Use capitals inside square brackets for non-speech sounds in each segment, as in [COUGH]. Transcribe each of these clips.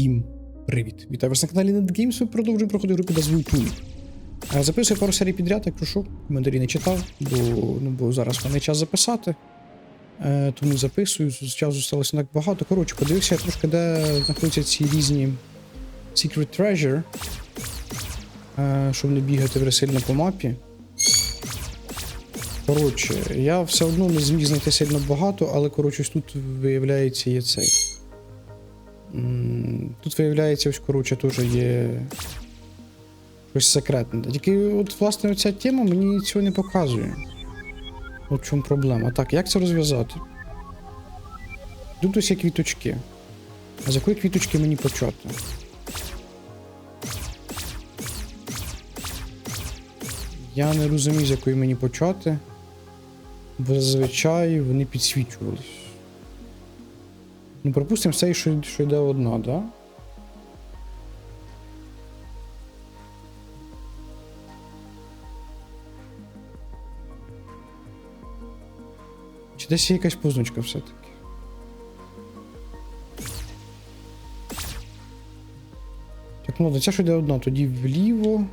Всім привіт! Вітаю вас на каналі NetGames. Ми продовжуємо проходити групи назву Пулі. Е, Записую пару серій підряд, якщо що, коментарі не читав, бо, ну, бо зараз мене час записати. Е, тому записую, з часу залишилося так багато. Коротше, подивився я трошки, де знаходяться ці різні Secret Treasure, е, щоб не бігати вже сильно по мапі. Коротше, я все одно не зміг знайти сильно багато, але коротше, тут виявляється є цей. Тут виявляється, ось коротше, теж є щось секретне. Тільки от, власне, ця тема мені цього не показує. От в чому проблема. Так, як це розв'язати? Тут ось є квіточки. А з якої квіточки мені почати? Я не розумію, з якої мені почати. Бо зазвичай вони підсвічувались. Ну, пропустимо все, що, що йде одна, да? Чи десь є якась позначка все-таки? Так, ну, ця що йде одна, тоді вліво.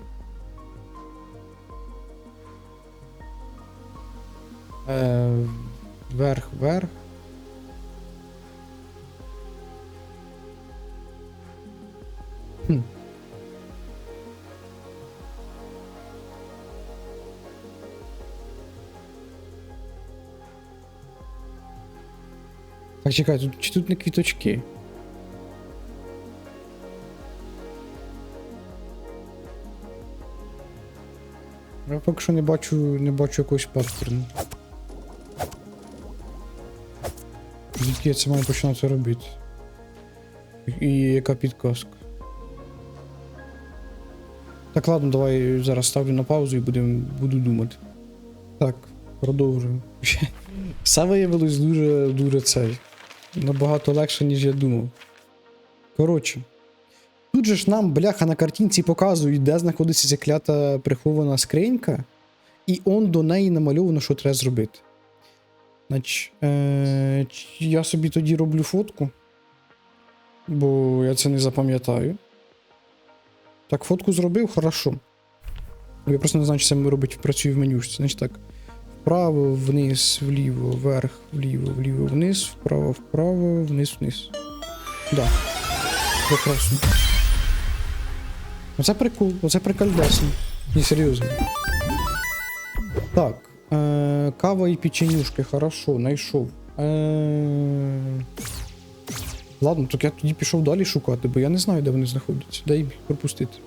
Е, вверх, вверх. Так, чекай, тут, чи тут не квіточки? Я поки що не бачу, не бачу якогось паттерну. Звідки я це маю починати робити? І яка підказка? Так, ладно, давай зараз ставлю на паузу і будем, буду думати. Так, продовжуємо. [LAUGHS] Все виявилось дуже, дуже цей. Набагато легше, ніж я думав. Коротше. Тут же ж нам, бляха, на картинці показують, де знаходиться ця клята прихована скринька, і он до неї намальовано, що треба зробити. Значить, е- я собі тоді роблю фотку, бо я це не запам'ятаю. Так, фотку зробив, хорошо. Я просто не знаю, чи це робить працює в менюшці. Значить так. Вправо, вниз, вліво, вверх, вліво, вліво, вниз, вправо, вправо, вниз, вниз. Да. Прекрасно. Оце прикол, оце прикольдесно. Не серйозно. Так. Е, кава і печенюшки, хорошо, знайшов. Е, ладно, так я тоді пішов далі шукати, бо я не знаю, де вони знаходяться. Дай їх пропустити.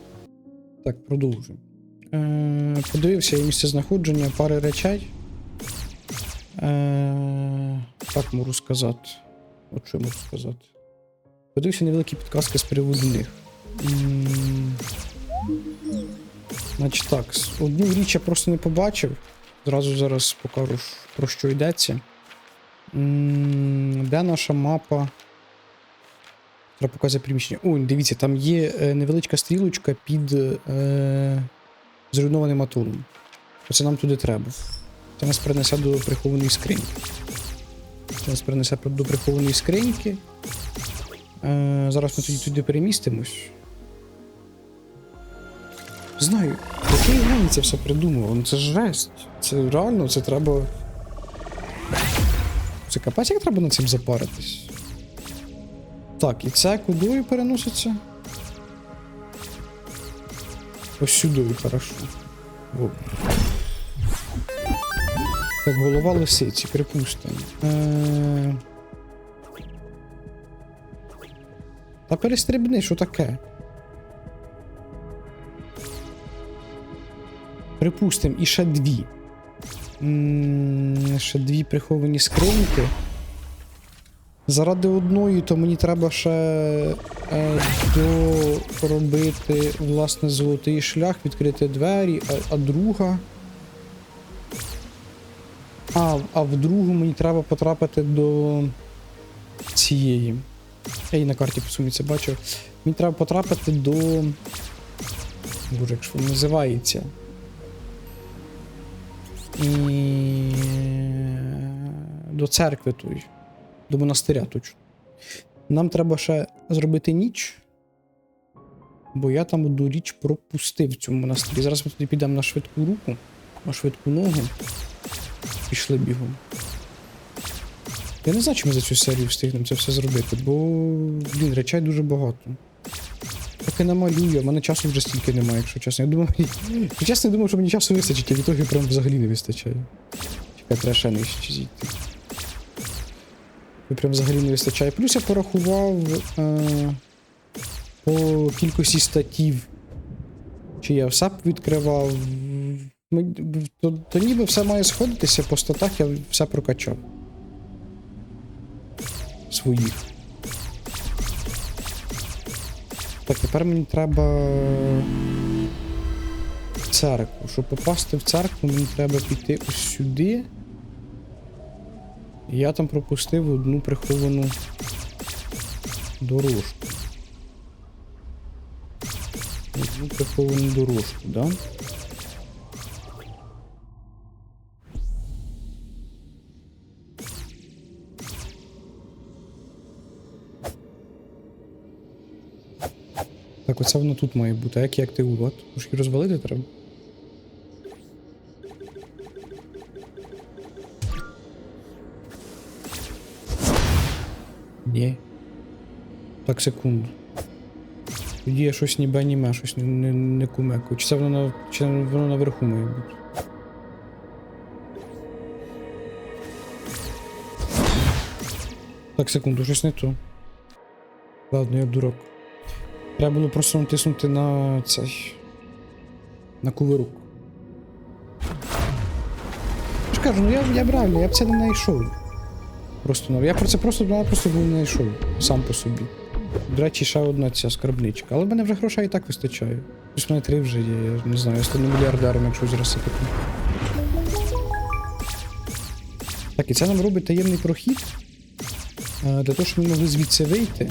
Так, продовжуємо. Е, подивився я місце знаходження пари речей. Е, так можу сказати. От що я можу сказати. Подивився невеликі підказки з приводу них. Значить так, одну річ я просто не побачив. Зразу зараз покажу, про що йдеться. Де наша мапа? Треба показати приміщення. Ой, дивіться, там є е, невеличка стрілочка під е, зруйнованим атомом. Оце нам туди треба. Це нас принесе до прихованої скриньки. Це нас принесе до прихованої скриньки. Е, зараз ми тоді туди перемістимось. Знаю, який гень це все придумав? Ну це ж жесть. Це реально, це треба. Це капець, як треба над цим запаритись. Так, і це кудою переноситься? Ось сюди, хорошо. Во. Так, голова лисиці, припустимо. Е... Та перестрибни, що таке? Припустимо, і ще дві. М, Ще дві приховані скриньки. Заради одної, то мені треба ще е, доробити, власне, золотий шлях, відкрити двері, а, а друга. А, а в другу мені треба потрапити до цієї. Її на карті по сумі це бачив. Мені треба потрапити до. Боже, як ж називається. І... До церкви тої. До монастиря точно. Нам треба ще зробити ніч Бо я там одну річ пропустив в цьому монастирі. Зараз ми туди підемо на швидку руку, на швидку ногу. Пішли бігом. Я не знаю, чи ми за цю серію встигнемо це все зробити, бо, блін, речей дуже багато. Поки намалюю, а в мене часу вже стільки немає, якщо чесно. Я думав, [LAUGHS] я чесно думав, що мені часу вистачить, а в ітогі прям взагалі не вистачає. Чекай, треба ще нижче зійти. І прям взагалі не вистачає. Плюс я порахував е, по кількості статів. Чи я все відкривав. Ми- То, то ніби все має сходитися по статах, я все прокачав. Своїх. Так, тепер мені треба. в Церкву. Щоб попасти в церкву, мені треба піти ось сюди. Я там пропустив одну приховану дорожку. Одну приховану дорожку, да? Оце воно тут має бути. А як її активувати? Може її розвалити треба? Ні. Так, секунду. Тоді я щось ніби аніме, щось не, не, не кумеку. Чи це воно, на, чи воно наверху має бути? Так, секунду, щось не то. Ладно, я дурак. Треба було просто натиснути на цей. На кувирук. Кажу, ну я, я б реально, я б це не знайшов. Просто ну, я про це просто я просто не знайшов сам по собі. До речі, ще одна ця скарбничка. Але в мене вже грошей і так вистачає. Ось мене три вже є, я не знаю, я стану мільярдером, якщо зараз сипати. Так, і це нам робить таємний прохід. Е, Для того, щоб ми могли звідси вийти.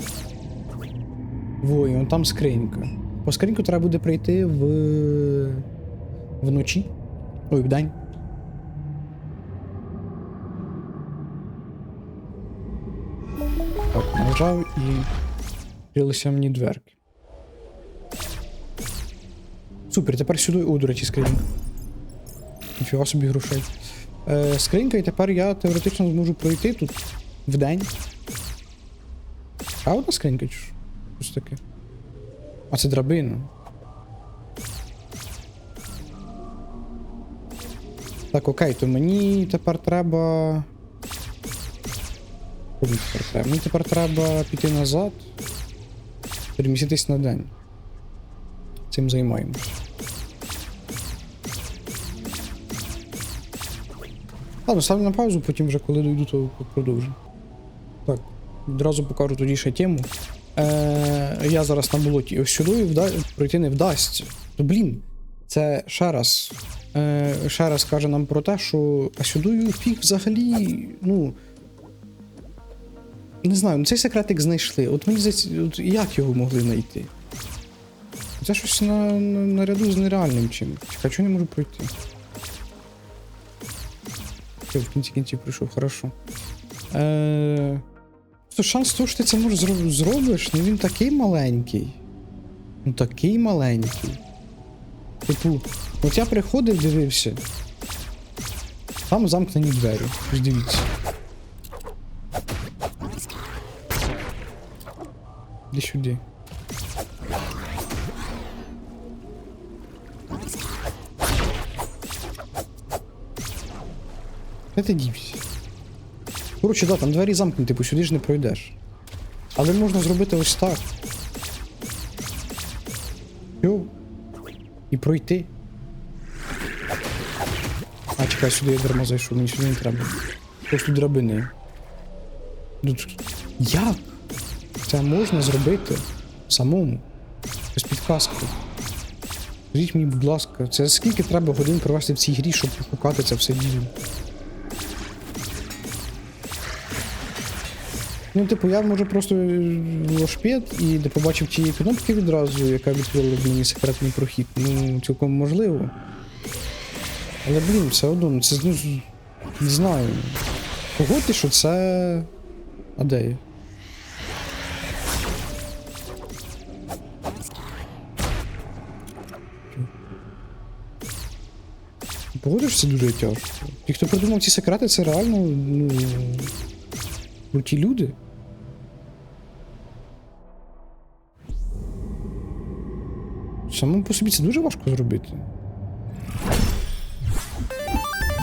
Во, і он там скринька. По скриньку треба буде прийти в. вночі. Ой, вдень. Так, нажав і відкрилися мені дверки. Супер, тепер сюди. О, до речі, скринька. Ніфіга собі грошей. Е, скринька, і тепер я теоретично зможу пройти тут вдень. А одна скринька чи? Щось таке. А це драбина. Так, окей, то мені тепер треба. Мені тепер треба? Мені тепер треба піти назад. Переміститись на день. Цим займаємось. Ладно, ставлю на паузу, потім вже коли дойду, то продовжу. Так, відразу покажу тоді ще тему. Е, я зараз на болоті. Ось сюди вда... пройти не вдасться. То блін, це ще раз. Е, ще раз каже нам про те, що а сюди фіг взагалі, ну. Не знаю, ну цей секретик знайшли. От мені здається, от як його могли знайти? Це щось на, на, наряду з нереальним чим. Чекай, чого не можу пройти? Все, в кінці кінців прийшов, хорошо. Е, то шанс того, що ти це може зроб- зробиш, ну він такий маленький. Ну такий маленький. Типу, от я приходив, дивився. Там замкнені двері. Ось дивіться. Іди сюди. Де ти? Коротше, да, там двері замкнуті, типу сюди ж не пройдеш. Але можна зробити ось так. Йо. І пройти. А, чекай, сюди я дарма зайшов, мені сюди не треба. Просто драбини. Тут... Як? Це можна зробити самому. Без підказки. Скажіть мені, будь ласка, це скільки треба годин провести в цій грі, щоб пошукати це все діло? Ну, типу, я можу просто велошпід і де побачив тієї кнопки відразу, яка відкрила в мені секретний прохід. Ну, цілком можливо. Але, блін, все одно, ну, це ну, не знаю. Погодьте, що це. Адея? де я? Погодиш, це дуже тяжко. Ті, хто придумав ці секрети, це реально, ну. круті люди. Самому по собі це дуже важко зробити.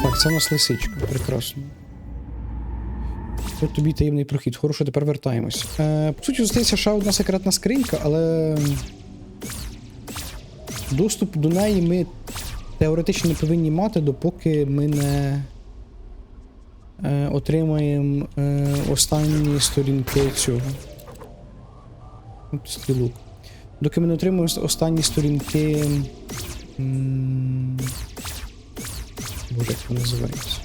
Так, це у нас лисичка, прекрасно. Тут тобі таємний прохід. Хорошо, тепер вертаємось. Е, по суті, здається, ще одна секретна скринька, але. Доступ до неї ми теоретично не повинні мати, допоки ми не е, отримаємо е, останні сторінки цього. От стрілок. Доки ми не отримаємо ос- останні сторінки. Боже, як вони називаються?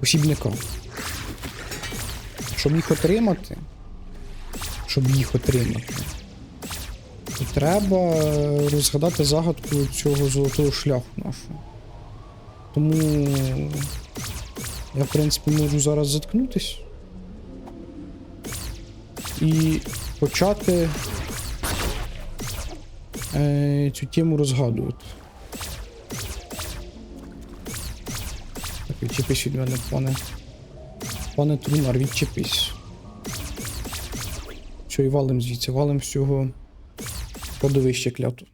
Посібника. Щоб їх отримати. Щоб їх отримати. То треба розгадати загадку цього золотого шляху нашого. Тому я, в принципі, можу зараз заткнутись і почати е, цю тему розгадувати. Так, відчепись від мене, пане. Пане Трунар, відчепись. Що, і валим звідси, валим з цього кладовище кляту.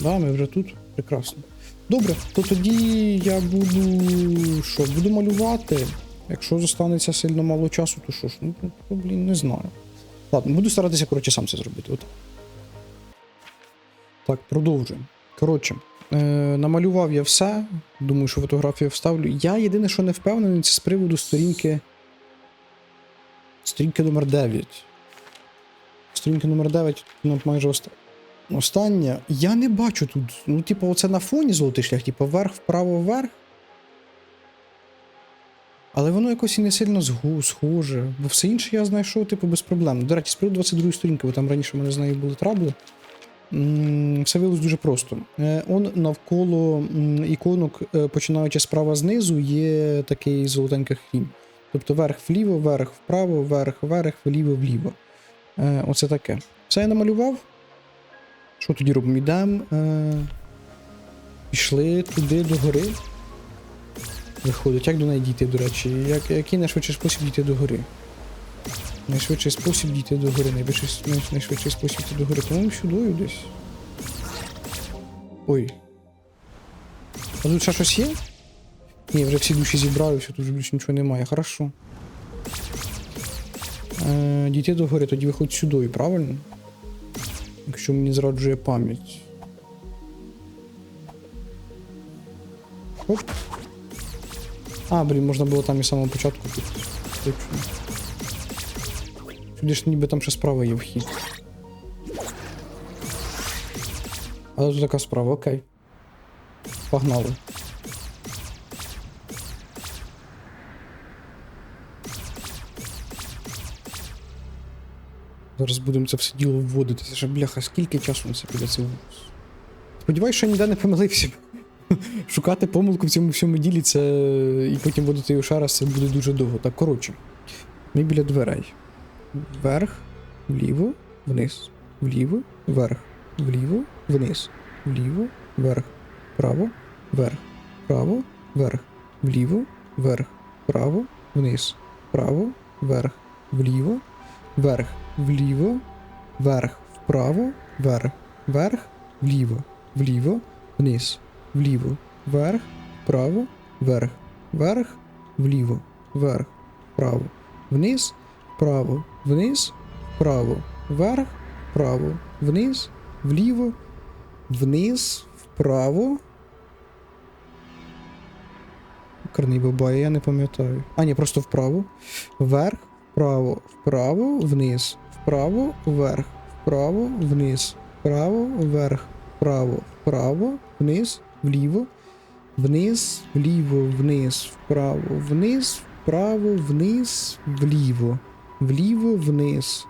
Да, ми вже тут. Прекрасно. Добре, то тоді я буду. що, буду малювати. Якщо зостанеться сильно мало часу, то що ж, ну, ну, блін, не знаю. Ладно, буду старатися, коротше, сам це зробити. От. Так, продовжуємо. Коротше, е, намалював я все. Думаю, що фотографію вставлю. Я єдине, що не впевнений, це з приводу сторінки. Сторінки номер 9. Сторінка номер 9, ну, майже оста... остання. Я не бачу тут. Ну, типу, оце на фоні золотий шлях, типу, вверх, вправо, вверх. Але воно якось і не сильно схоже. Бо все інше я знайшов, типу, без проблем. До речі, з приводу 22 сторінки, бо там раніше в мене з нею були трабли. Все виявилось дуже просто. Е, Он навколо іконок, е, починаючи справа знизу, є такий золотенький хрім. Тобто верх вліво, верх вправо, верх, верх, вліво, вліво. Е, Оце таке. Все я намалював. Що тоді робимо? Йдемо. Пішли туди до гори. Виходить, як до неї дійти, до речі? Як, який найшвидший спосіб дійти до гори? Найшвидший спосіб дійти до гори. Найбільший, найшвидший спосіб дійти до гори. По-моєму, сюдою десь. Ой. А тут ще щось є? Ні, вже всі душі зібрали, все, тут вже більше нічого немає. Хорошо. Е, дійти до гори, тоді виходь сюди, правильно? Якщо мені зраджує пам'ять. Оп. А, блін, можна було там і самого початку. Точно. Сюди ж ніби там ще справа є вхід. Але тут така справа, окей. Погнали. Зараз будемо це все діло вводити. Це ж бляха, скільки часу на це піде це? Сподіваюсь, що я ніде не помилився. [LAUGHS] Шукати помилку в цьому всьому ділі це. і потім вводити його раз, це буде дуже довго. Так, коротше. Ми біля дверей. Вверх, вліво, вниз, вліво, вверх, вліво, вниз, вліво, вверх, право, вверх, право, вверх, вліво, вверх, право, вниз, право, вверх, вліво, вверх, вліво, вверх, вправо, вверх, вверх, вліво, вліво, вниз, вліво, вверх, вправо, вверх, вверх, вліво, вверх, вправо, вниз, вправо, вниз, вправо, вверх, вправо, вниз, вліво, вниз, вправо. Карний бабай, я не пам'ятаю. А, ні, просто вправо. Вверх, вправо, вправо, вниз, вправо, вверх, вправо, вниз, вправо, вверх, вправо, вправо, вниз, вліво, вниз, вліво, вниз, вправо, вниз, вправо, вниз, вліво, вліво, вниз,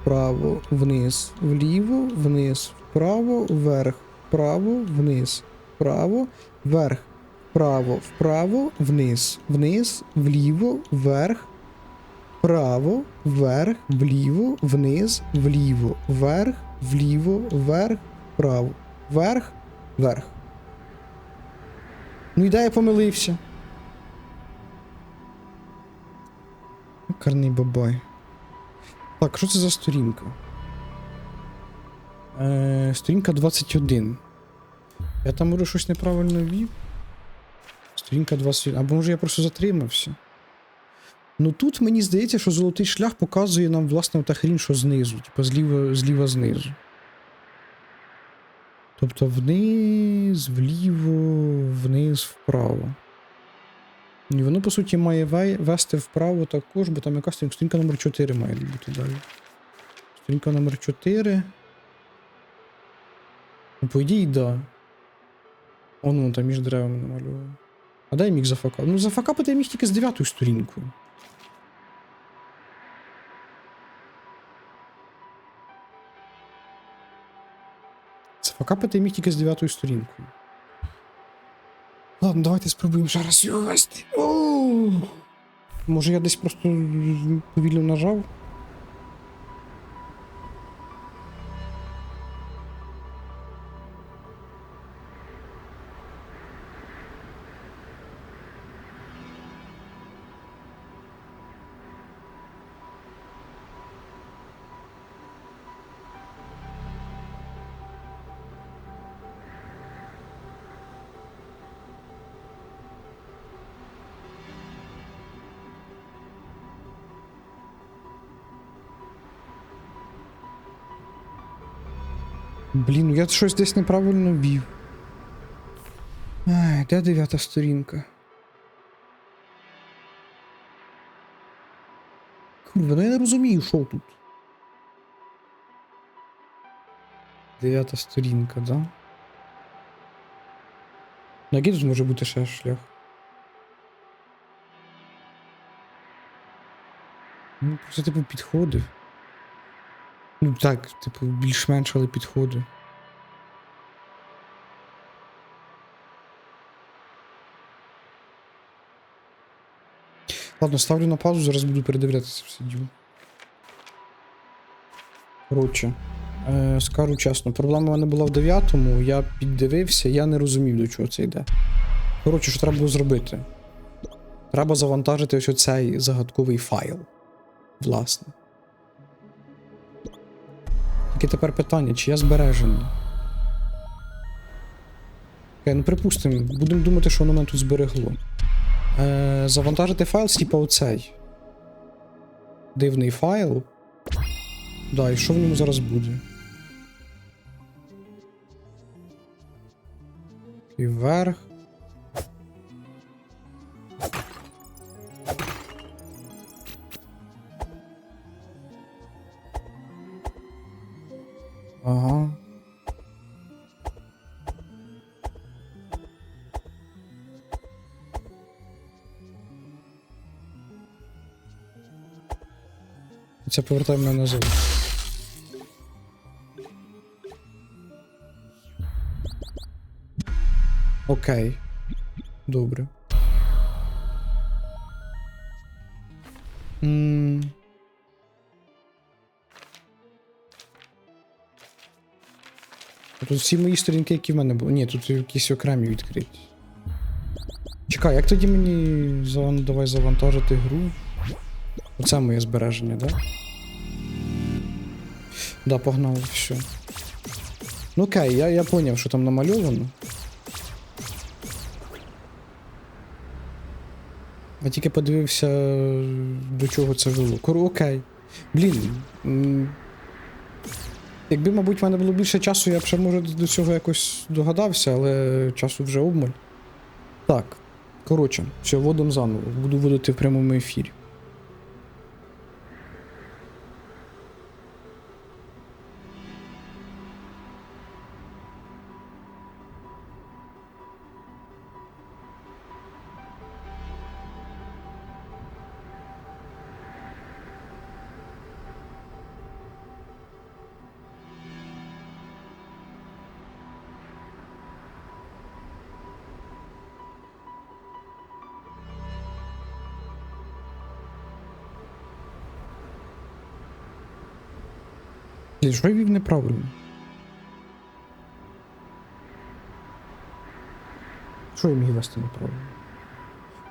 вправо, вниз, вліво, вниз, вправо, вверх, вправо, вниз, вправо, вверх, вправо, вправо, вниз, вниз, вліво, вверх, вправо, вверх, вліво, вниз, вліво, вверх, вліво, вверх, вправо. Вверх, вверх. Ну і де я помилився. Карний бабай. Так, що це за сторінка? Е, сторінка 21. Я там може щось неправильно ввів. Сторінка 21. Або може я просто затримався. Ну тут мені здається, що золотий шлях показує нам, власне, та хрінь, що знизу, типу зліва, зліва знизу. Тобто вниз, вліво, вниз, вправо. І воно, по суті, має вести вправо також, бо там якась сторінка, номер 4 має бути далі. Сторінка номер 4. Ну, по ідеї, да. Он вон там між деревами намальовано. А дай міг зафакапити? Ну, зафакапити я міг тільки з дев'ятою сторінкою. Я міг тільки з дев'ятою сторінкою. Ладно, давайте спробуємо зараз раз його вести. Може я десь просто повільно нажав? Блін, ну я щось десь неправильно ввів. Ай, де дев'ята сторінка? Курва, ну я не розумію, що тут. Дев'ята сторінка, да? Ну, який тут може бути ще шлях? Ну, просто типу підходив. Ну так, типу, більш-менш, але підходи. Ладно, ставлю на паузу, зараз буду передивлятися все діло. Коротше, е, скажу чесно, проблема в мене була в 9-му, я піддивився, я не розумів, до чого це йде. Коротше, що треба було зробити? Треба завантажити ось оцей загадковий файл. Власне. Тільки тепер питання, чи я збережений? Окей, ну припустимо, будемо думати, що воно мене тут зберегло. Е, завантажити файл, типа оцей. Дивний файл. Да, і що в ньому зараз буде? І вверх. Ага. Це повертає мене назад. Окей. Добре. М. Тут всі мої сторінки, які в мене були. Ні, тут якісь окремі відкриті. Чекай, як тоді мені давай завантажити гру? Оце моє збереження, да? Да, погнали, все. Ну окей, я, я поняв, що там намальовано. Я тільки подивився, до чого це вело. Кору, окей. Блін. Якби, мабуть, в мене було більше часу, я б ще, може, до цього якось догадався, але часу вже обмаль. Так. Коротше, все, вводом заново. Буду вводити в прямому ефірі. Ти ж вивів неправильно. Що я міг вести неправильно?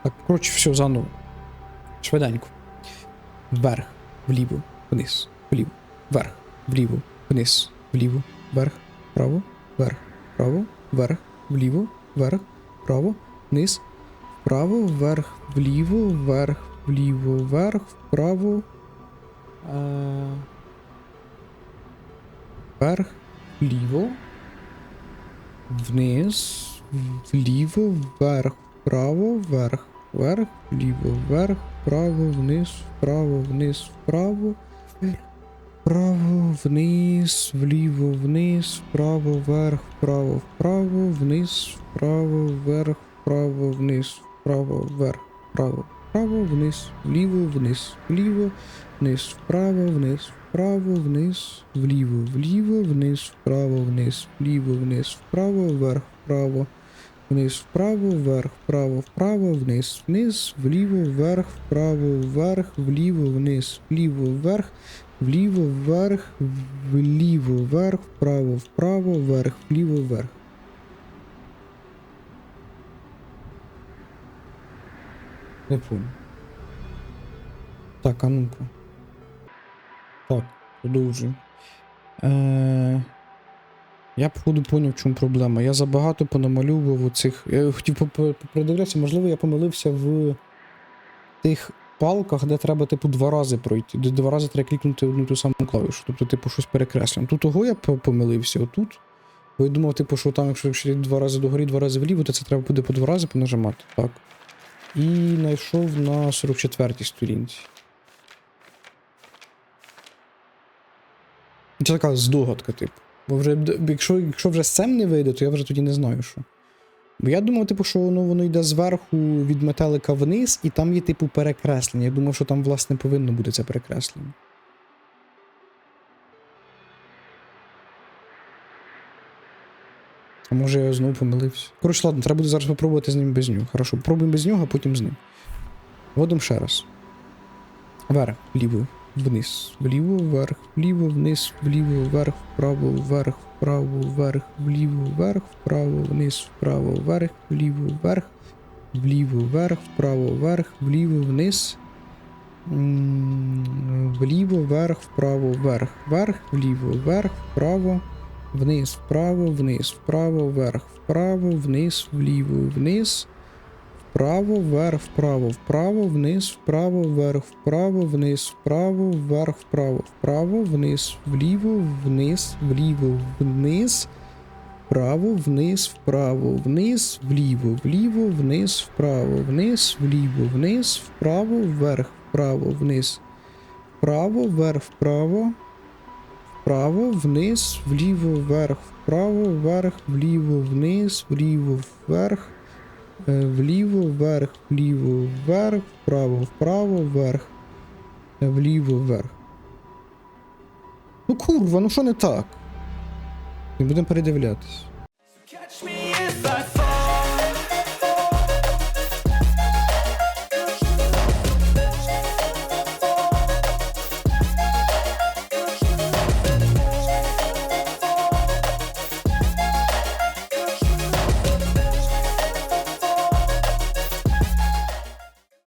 Так, коротше, все заново. Швиденько. Вверх, вліво, вниз, вліво, вверх, вліво, вниз, вліво, вверх, право, вверх, право, вверх, вліво, вверх, право, вниз, вправо, вверх, вліво, вверх, вліво, вверх, вправо. Е... Вверх, вліво, вниз, вліво, вверх, вправо, вверх, вверх, вліво, вверх, вправо, вниз, вправо, вниз, вправо, вверх, вправо, вниз, вліво, вниз, вправо, вверх, вправо, вправо, вниз, вправо, вверх, вправо, вниз, вправо, вверх, вправо, вправо, вниз, вліво, вниз, вліво, вниз, вправо, вниз, вправо, вниз, вліво, вліво, вниз, вправо, вниз, вліво, вниз, вправо, вверх, вправо, вниз, вправо, вверх, вправо, вправо, вниз, вниз, вліво, вверх, вправо, вверх, вліво, вниз, вліво, вверх, вліво, вверх, вліво, вверх, вправо, вправо, вверх, вліво, вверх. Не понял. Так, а ну-ка. Так, продовжуємо. Е... Я походу поняв, в чому проблема. Я забагато понамалював оцих. Я хотів продивлятися, можливо, я помилився в тих палках, де треба, типу, два рази пройти. Де два рази треба клікнути одну ту саму клавішу. Тобто, типу, щось перекреслюємо. Тут того я помилився, отут. Бо я думав, типу, що там, якщо, якщо два рази догорі, два рази вліво, то це треба буде по два рази понажимати. Так. І знайшов на 44-й сторінці. Це така здогадка, типу. Бо вже, якщо, якщо вже цим не вийде, то я вже тоді не знаю, що. Бо я думав, типу, що воно, воно йде зверху від метелика вниз, і там є, типу, перекреслення. Я думав, що там, власне, повинно бути це перекреслення. А може я знову помилився. Коротше, ладно, треба буде зараз попробувати з ним без нього. Хорошо, пробуємо без нього, а потім з ним. Вводимо ще раз. Вверх, вліво, вниз, вліво, вверх, вліво, вниз, вліво, вверх, вправо, вверх, вправо, вверх, вліво, вверх, вправо, вниз, вправо, вверх, вліво, вверх, вліво, вверх, вправо, вверх, вліво, вниз. Вліво, вверх, вправо, вверх, вверх, вліво, вверх, вправо, вниз, вправо, вниз, вправо, вверх, вправо, вниз, вліво, вниз. Вправо, вверх, вправо, вправо, вниз, вправо, вверх, вправо, вниз, вправо, вверх, вправо, вправо, вниз, вліво, вниз, вліво, вниз, вправо, вниз, вправо, вниз, вліво, вліво, вниз, вправо, вниз, вліво, вниз, вправо, вверх, вправо, вниз, вправо, вверх, вправо, вправо, вниз, вліво, вверх, вправо, вверх, вліво, вниз, вліво, вверх. Е, Вліво, вверх, вліво, вверх, вправо, вправо, вверх. Е, Вліво, вверх. Ну курва, ну що не так? Не будемо передивлятись.